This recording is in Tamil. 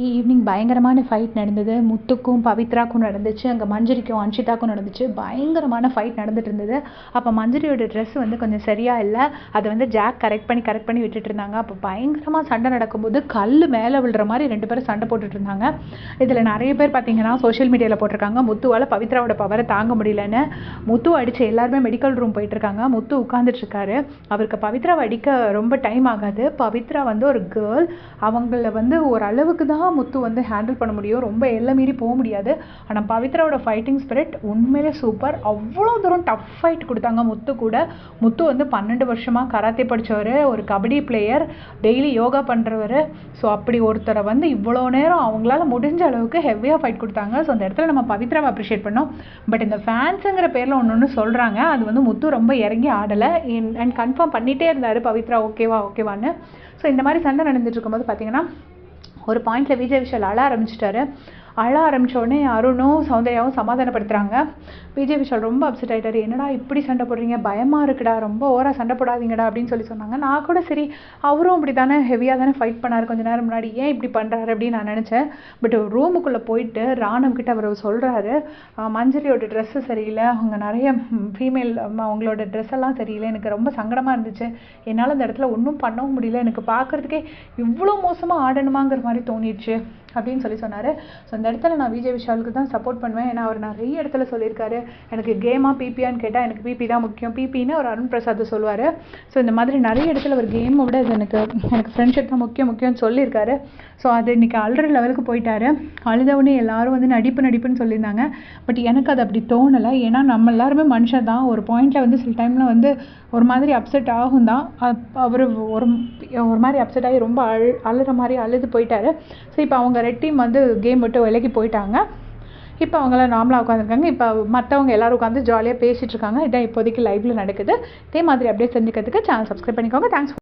E ஈவினிங் பயங்கரமான ஃபைட் நடந்தது. முத்துக்கும் பவித்ராக்கும் நடந்துச்சு. அங்கே மஞ்சரிக்கும் அன்ஷிதாக்கும் நடந்துச்சு. பயங்கரமான ஃபைட் நடந்துட்டு இருந்தது. அப்போ மஞ்சரியோட ட்ரெஸ் வந்து கொஞ்சம் சரியாக இல்லை. அதை வந்து ஜாக் கரெக்ட் பண்ணி கரெக்ட் பண்ணி விட்டுட்டு இருந்தாங்க. அப்போ பயங்கரமாக சண்டை நடக்கும்போது கல் மேலே விழுற மாதிரி ரெண்டு பேரும் சண்டை போட்டுட்டு இருந்தாங்க. இதில் நிறைய பேர் பார்த்தீங்கன்னா சோஷியல் மீடியாவில் போட்டிருக்காங்க. முத்துவால் பவித்ராவோட பவரை தாங்க முடியலன்னு. முத்து அடித்து எல்லாருமே மெடிக்கல் ரூம் போயிட்டுருக்காங்க. முத்து உட்காந்துட்ருக்காரு அவருக்கு பவித்ராவை அடிக்க ரொம்ப டைம் ஆகாது. பவித்ரா வந்து ஒரு கேர்ள் அவங்கள வந்து ஒரு அளவுக்கு தான் முத்து வந்து ஹேண்டில் பண்ண முடியும். ரொம்ப எல்லை மீறி போக முடியாது. ஆனால் பவித்ராவோட ஃபைட்டிங் ஸ்பிரிட் உண்மையிலே சூப்பர் அவ்வளோ தூரம் டஃப் ஃபைட் கொடுத்தாங்க முத்து கூட. முத்து வந்து பன்னெண்டு வருஷமாக கராத்தே படித்தவர் ஒரு கபடி பிளேயர் டெய்லி யோகா பண்ணுறவர் ஸோ அப்படி ஒருத்தரை வந்து இவ்வளோ நேரம் அவங்களால முடிஞ்ச அளவுக்கு ஹெவியாக ஃபைட் கொடுத்தாங்க. ஸோ அந்த இடத்துல நம்ம பவித்ராவை அப்ரிஷியேட் பண்ணோம். பட் இந்த ஃபேன்ஸுங்கிற பேரில் ஒன்று ஒன்று சொல்கிறாங்க அது வந்து முத்து ரொம்ப இறங்கி ஆடலை. அண்ட் கன்ஃபார்ம் பண்ணிகிட்டே இருந்தார் பவித்ரா. ஓகேவா ஓகேவான்னு ஸோ இந்த மாதிரி சண்டை நடந்துட்டு இருக்கும்போது பார்த்தீங்கன்னா ஒரு பாயிண்டில் விஜய் விஷால் அழ ஆரம்பிச்சிட்டாரு. அழ ஆரம்பித்தோடனே அருணும் சௌந்தர்யாவும் சமாதானப்படுத்துகிறாங்க விஜய் விஷால் ரொம்ப அப்செட் ஆகிட்டாரு என்னடா இப்படி சண்டை போடுறீங்க? பயமாக இருக்குடா. ரொம்ப ஓராக சண்டை போடாதீங்கடா. அப்படின்னு சொல்லி சொன்னாங்க. நான் கூட சரி அவரும் அப்படி தானே ஹெவியாக தானே ஃபைட் பண்ணார் கொஞ்ச நேரம் முன்னாடி. ஏன் இப்படி பண்ணுறாரு அப்படின்னு நான் நினச்சேன். பட் ரூமுக்குள்ளே போயிட்டு ராணம் கிட்ட அவர் சொல்கிறாரு மஞ்சரியோட ட்ரெஸ்ஸு சரியில்லை. அவங்க நிறைய ஃபீமேல் அவங்களோட ட்ரெஸ் எல்லாம் சரியில்லை. எனக்கு ரொம்ப சங்கடமாக இருந்துச்சு. என்னால் அந்த இடத்துல ஒன்றும் பண்ணவும் முடியல. எனக்கு பார்க்குறதுக்கே இவ்வளோ மோசமாக ஆடணுமாங்கிற மாதிரி தோணிடுச்சு. அப்படின்னு சொல்லி சொன்னார். ஸோ அந்த இடத்துல நான் விஜய் விஷாலுக்கு தான் சப்போர்ட் பண்ணுவேன். ஏன்னா அவர் நிறைய இடத்துல சொல்லியிருக்காரு. எனக்கு கேமாக பிபியான்னு கேட்டால் எனக்கு பிபி தான் முக்கியம். பிபின்னு அவர் அருண் பிரசாத் சொல்லுவார். ஸோ இந்த மாதிரி நிறைய இடத்துல அவர் கேமை விட இது எனக்கு எனக்கு ஃப்ரெண்ட்ஷிப் தான் முக்கியம் முக்கியம்னு சொல்லியிருக்காரு. ஸோ அது இன்றைக்கி அழுற லெவலுக்கு போயிட்டாரு. அழுதவுடனே எல்லாரும் வந்து நடிப்பு நடிப்புன்னு சொல்லியிருந்தாங்க. பட் எனக்கு அது அப்படி தோணலை. ஏன்னா நம்ம எல்லாருமே மனுஷன் தான். ஒரு பாயிண்டில் வந்து சில டைமில் வந்து ஒரு மாதிரி அப்செட் ஆகும் தான். அவர் ஒரு ஒரு மாதிரி அப்செட் ஆகி ரொம்ப அழு அழுற மாதிரி அழுது போயிட்டாரு. ஸோ இப்போ அவங்க ரெட் டீம் வந்து கேம் விட்டு விலகி போயிட்டாங்க. இப்போ அவங்களாம் நார்மலாக உட்காந்துருக்காங்க இப்போ மற்றவங்க எல்லோரும் உட்காந்து ஜாலியாக பேசிகிட்ருக்காங்க இதான் இப்போதைக்கு லைவில் நடக்குது. இதே மாதிரி அப்படியே செஞ்சுக்கிறதுக்கு சேனல் சப்ஸ்கிரைப் பண்ணிக்கோங்க. தேங்க்ஸ்